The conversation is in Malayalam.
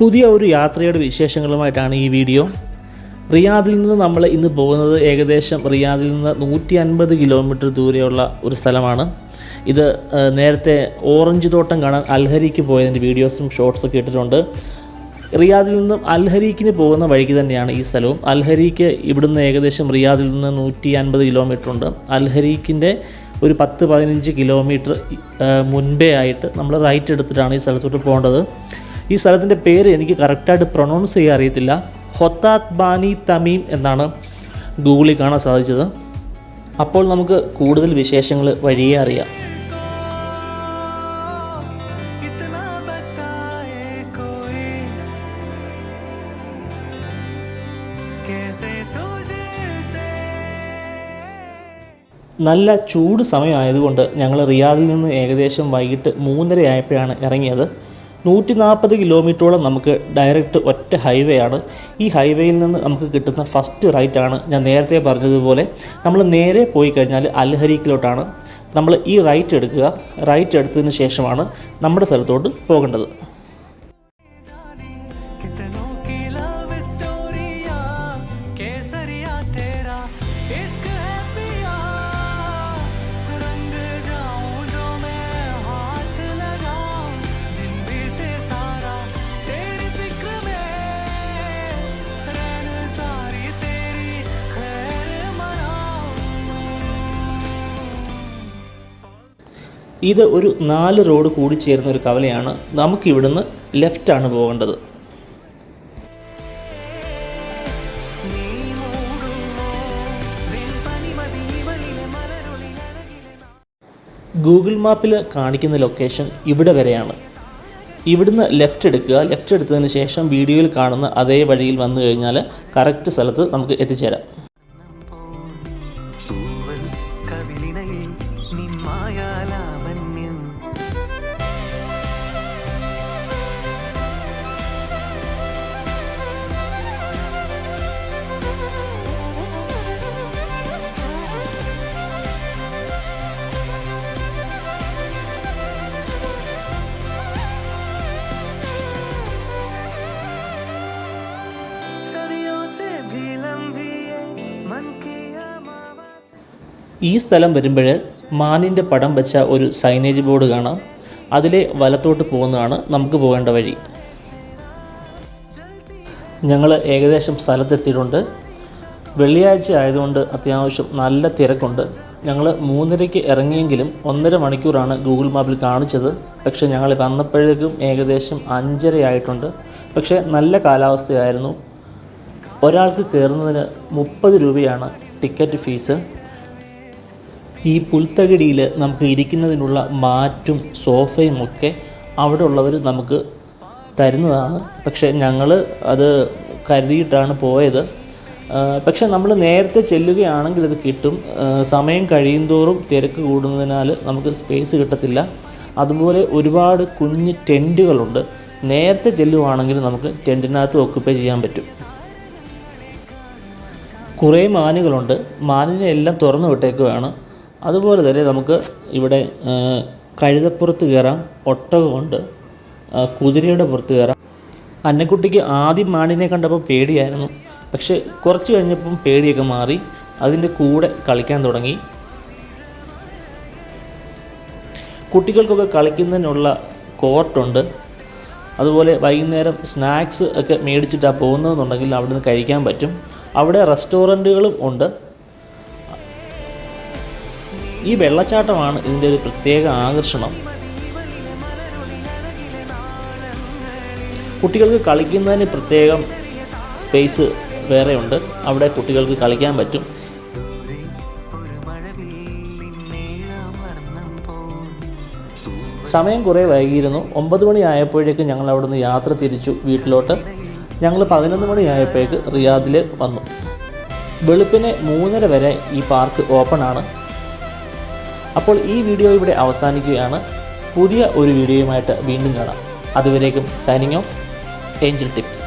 പുതിയ ഒരു യാത്രയുടെ വിശേഷങ്ങളുമായിട്ടാണ് ഈ വീഡിയോ. റിയാദിൽ നിന്ന് നമ്മൾ ഇന്ന് പോകുന്നത് ഏകദേശം റിയാദിൽ നിന്ന് നൂറ്റി അൻപത് കിലോമീറ്റർ ദൂരെയുള്ള ഒരു സ്ഥലമാണ്. ഇത് നേരത്തെ ഓറഞ്ച് തോട്ടം കാണാൻ അൽഹരിക്ക് പോയതിന്റെ വീഡിയോസും ഷോർട്സൊക്കെ ഇട്ടിട്ടുണ്ട്. റിയാദിൽ നിന്നും അൽഹരീക്കിന് പോകുന്ന വഴിക്ക് തന്നെയാണ് ഈ സ്ഥലവും. അൽഹരീക്ക് ഇവിടുന്ന് ഏകദേശം റിയാദിൽ നിന്ന് നൂറ്റി അൻപത് കിലോമീറ്റർ ഉണ്ട് അൽഹരീക്കിന്റെ ഒരു പത്ത് പതിനഞ്ച് കിലോമീറ്റർ മുൻപേ ആയിട്ട് നമ്മൾ റൈറ്റ് എടുത്തിട്ടാണ് ഈ സ്ഥലത്തോട്ട് പോകേണ്ടത്. ഈ സ്ഥലത്തിന്റെ പേര് എനിക്ക് കറക്റ്റായിട്ട് പ്രൊണൗൺസ് ചെയ്യാൻ അറിയത്തില്ല. ഹൊത്താത് ബാനി തമീം എന്നാണ് ഗൂഗിളിൽ കാണാൻ സാധിച്ചത്. അപ്പോൾ നമുക്ക് കൂടുതൽ വിശേഷങ്ങൾ വഴിയേ അറിയാം. നല്ല ചൂട് സമയമായതുകൊണ്ട് ഞങ്ങൾ റിയാദിൽ നിന്ന് ഏകദേശം വൈകിട്ട് മൂന്നരയായപ്പോഴാണ് ഇറങ്ങിയത്. നൂറ്റി നാൽപ്പത് കിലോമീറ്ററോളം നമുക്ക് ഡയറക്റ്റ് ഒറ്റ ഹൈവേ ആണ്. ഈ ഹൈവേയിൽ നിന്ന് നമുക്ക് കിട്ടുന്ന ഫസ്റ്റ് റൈറ്റാണ് ഞാൻ നേരത്തെ പറഞ്ഞതുപോലെ. നമ്മൾ നേരെ പോയി കഴിഞ്ഞാൽ അൽഹരീക്കിലോട്ടാണ്. നമ്മൾ ഈ റൈറ്റ് എടുക്കുക. റൈറ്റ് എടുത്തതിന് ശേഷമാണ് നമ്മുടെ സ്ഥലത്തോട്ട് പോകേണ്ടത്. ഇത് ഒരു നാല് റോഡ് കൂടി ചേരുന്ന ഒരു കവലയാണ് നമുക്കിവിടുന്ന് ലെഫ്റ്റാണ് പോകേണ്ടത്. ഗൂഗിൾ മാപ്പിൽ കാണിക്കുന്ന ലൊക്കേഷൻ ഇവിടെ വരെയാണ്. ഇവിടുന്ന് ലെഫ്റ്റ് എടുക്കുക. ലെഫ്റ്റ് എടുത്തതിന് ശേഷം വീഡിയോയിൽ കാണുന്ന അതേ വഴിയിൽ വന്നു കഴിഞ്ഞാൽ കറക്റ്റ് സ്ഥലത്ത് നമുക്ക് എത്തിച്ചേരാം. ഈ സ്ഥലം വരുമ്പോൾ മാനിന്റെ പടം വെച്ച ഒരു സൈനേജ് ബോർഡ് കാണാം. അതിലെ വലത്തോട്ട് പോകുന്നതാണ് നമുക്ക് പോകേണ്ട വഴി. ഞങ്ങൾ ഏകദേശം സ്ഥലത്തെത്തിയിട്ടുണ്ട്. വെള്ളിയാഴ്ച ആയതുകൊണ്ട് അത്യാവശ്യം നല്ല തിരക്കുണ്ട്. ഞങ്ങൾ മൂന്നരയ്ക്ക് ഇറങ്ങിയെങ്കിലും ഒന്നര മണിക്കൂറാണ് ഗൂഗിൾ മാപ്പിൽ കാണിച്ചത്. പക്ഷേ ഞങ്ങൾ വന്നപ്പോഴേക്കും ഏകദേശം അഞ്ചര ആയിട്ടുണ്ട്. പക്ഷേ നല്ല കാലാവസ്ഥയായിരുന്നു. ഒരാൾക്ക് കയറുന്നതിന് മുപ്പത് രൂപയാണ് ടിക്കറ്റ് ഫീസ്. ഈ പുൽത്തകിടിയിൽ നമുക്ക് ഇരിക്കുന്നതിനുള്ള മാറ്റും സോഫയും ഒക്കെ അവിടെ ഉള്ളവർ നമുക്ക് തരുന്നതാണ്. പക്ഷേ ഞങ്ങൾ അത് കരുതിയിട്ടാണ് പോയത്. പക്ഷെ നമ്മൾ നേരത്തെ ചെല്ലുകയാണെങ്കിൽ ഇത് കിട്ടും. സമയം കഴിയുന്തോറും തിരക്ക് കൂടുന്നതിനാൽ നമുക്ക് സ്പേസ് കിട്ടത്തില്ല. അതുപോലെ ഒരുപാട് കുഞ്ഞ് ടെന്റുകളുണ്ട്. നേരത്തെ ചെല്ലുവാണെങ്കിൽ നമുക്ക് ടെന്റിനകത്ത് ഓക്കുപ്പൈ ചെയ്യാൻ പറ്റും. കുറേ മാനുകളുണ്ട്. മാനിനെ എല്ലാം തുറന്നു വിട്ടേക്കുകയാണ് അതുപോലെ തന്നെ നമുക്ക് ഇവിടെ കഴുതപ്പുറത്ത് കയറാം ഒട്ടകമുണ്ട് കുതിരയുടെ പുറത്ത് കയറാം. അന്നക്കുട്ടിക്ക് ആദ്യം മാണിനെ കണ്ടപ്പോൾ പേടിയായിരുന്നു. പക്ഷെ കുറച്ച് കഴിഞ്ഞപ്പം പേടിയൊക്കെ മാറി അതിന്റെ കൂടെ കളിക്കാൻ തുടങ്ങി. കുട്ടികൾക്കൊക്കെ കളിക്കുന്നതിനുള്ള കോർട്ടുണ്ട്. അതുപോലെ വൈകുന്നേരം സ്നാക്സ് ഒക്കെ മേടിച്ചിട്ടാണ് പോകുന്നതെന്നുണ്ടെങ്കിൽ അവിടെ നിന്ന് കഴിക്കാൻ പറ്റും. അവിടെ റെസ്റ്റോറന്റുകളും ഉണ്ട്. ഈ വെള്ളച്ചാട്ടമാണ് ഇതിന്റെ ഒരു പ്രത്യേക ആകർഷണം. കുട്ടികൾക്ക് കളിക്കുന്നതിന് പ്രത്യേകം സ്പേസ് വേറെയുണ്ട്. അവിടെ കുട്ടികൾക്ക് കളിക്കാൻ പറ്റും. സമയം കുറേ വൈകിയിരുന്നു. ഒമ്പത് മണി ആയപ്പോഴേക്കും ഞങ്ങൾ അവിടുന്ന് യാത്ര തിരിച്ചു വീട്ടിലോട്ട്. ഞങ്ങൾ പതിനൊന്ന് മണി ആയപ്പോഴേക്ക് റിയാദിൽ വന്നു. വെളുപ്പിന് മൂന്നര വരെ ഈ പാർക്ക് ഓപ്പൺ ആണ്. അപ്പോൾ ഈ വീഡിയോ ഇവിടെ അവസാനിക്കുകയാണ്. പുതിയ ഒരു വീഡിയോയുമായിട്ട് വീണ്ടും കാണാം. അതുവരേക്കും സൈനിങ് ഓഫ് ഏഞ്ചൽ ടിപ്സ്